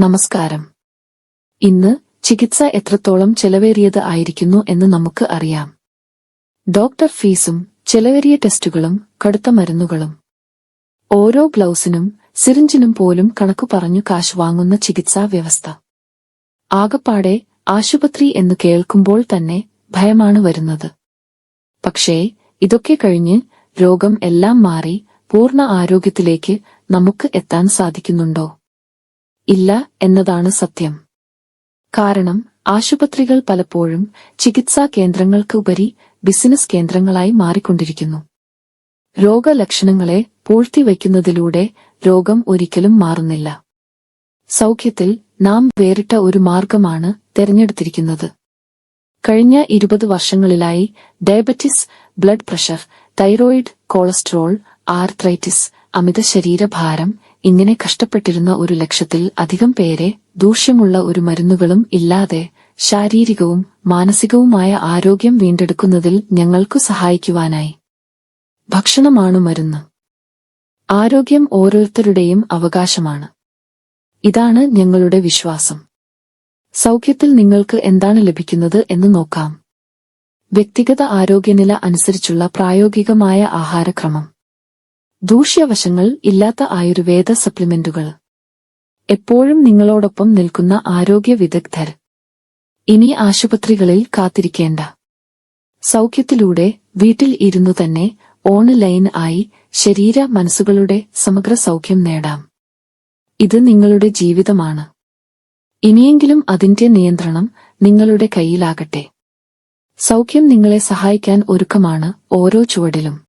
നമസ്കാരം. ഇന്ന് ചികിത്സ എത്രത്തോളം ചെലവേറിയത് ആയിരിക്കുന്നു എന്ന് നമുക്ക് അറിയാം. ഡോക്ടർ ഫീസും ചെലവേറിയ ടെസ്റ്റുകളും കടുത്ത മരുന്നുകളും. ഓരോ ബ്ലൗസിനും സിറിഞ്ചിനും പോലും കണക്കു പറഞ്ഞു കാശ് വാങ്ങുന്ന ചികിത്സാ വ്യവസ്ഥ. ആകപ്പാടെ ആശുപത്രി എന്ന് കേൾക്കുമ്പോൾ തന്നെ ഭയമാണ് വരുന്നത്. പക്ഷേ ഇതൊക്കെ കഴിഞ്ഞ് രോഗം എല്ലാം മാറി പൂർണ ആരോഗ്യത്തിലേക്ക് നമുക്ക് എത്താൻ സാധിക്കുന്നുണ്ടോ? ഇല്ല എന്നതാണ് സത്യം. കാരണം ആശുപത്രികൾ പലപ്പോഴും ചികിത്സാ കേന്ദ്രങ്ങൾക്കുപരി ബിസിനസ് കേന്ദ്രങ്ങളായി മാറിക്കൊണ്ടിരിക്കുന്നു. രോഗലക്ഷണങ്ങളെ പൂഴ്ത്തിവയ്ക്കുന്നതിലൂടെ രോഗം ഒരിക്കലും മാറുന്നില്ല. സൗഖ്യത്തിൽ നാം വേറിട്ട ഒരു മാർഗമാണ് തെരഞ്ഞെടുത്തിരിക്കുന്നത്. കഴിഞ്ഞ ഇരുപത് വർഷങ്ങളിലായി diabetes blood pressure thyroid cholesterol arthritis അമിത ശരീരഭാരം ഇങ്ങനെ കഷ്ടപ്പെട്ടിരുന്ന ഒരു ലക്ഷത്തിൽ അധികം പേരെ ദൂഷ്യമുള്ള ഒരു മരുന്നുകളും ഇല്ലാതെ ശാരീരികവും മാനസികവുമായ ആരോഗ്യം വീണ്ടെടുക്കുന്നതിൽ ഞങ്ങൾക്കു സഹായിക്കുവാനായി. ഭക്ഷണമാണു മരുന്ന്. ആരോഗ്യം ഓരോരുത്തരുടെയും അവകാശമാണ്. ഇതാണ് ഞങ്ങളുടെ വിശ്വാസം. സൗഖ്യത്തിൽ നിങ്ങൾക്ക് എന്താണ് ലഭിക്കുന്നത് എന്ന് നോക്കാം. വ്യക്തിഗത ആരോഗ്യനില അനുസരിച്ചുള്ള പ്രായോഗികമായ ആഹാരക്രമം. ദൂഷ്യവശങ്ങൾ ഇല്ലാത്ത ആയുർവേദ സപ്ലിമെന്റുകൾ. എപ്പോഴും നിങ്ങളോടൊപ്പം നിൽക്കുന്ന ആരോഗ്യ വിദഗ്ധർ. ഇനി ആശുപത്രികളിൽ കാത്തിരിക്കേണ്ട. സൗഖ്യത്തിലൂടെ വീട്ടിൽ ഇരുന്നു തന്നെ ഓൺലൈൻ ആയി ശരീര മനസ്സുകളുടെ സമഗ്ര സൗഖ്യം നേടാം. ഇത് നിങ്ങളുടെ ജീവിതമാണ്. ഇനിയെങ്കിലും അതിന്റെ നിയന്ത്രണം നിങ്ങളുടെ കയ്യിലാകട്ടെ. സൗഖ്യം നിങ്ങളെ സഹായിക്കാൻ ഒരുക്കമാണ് ഓരോ ചുവടിലും.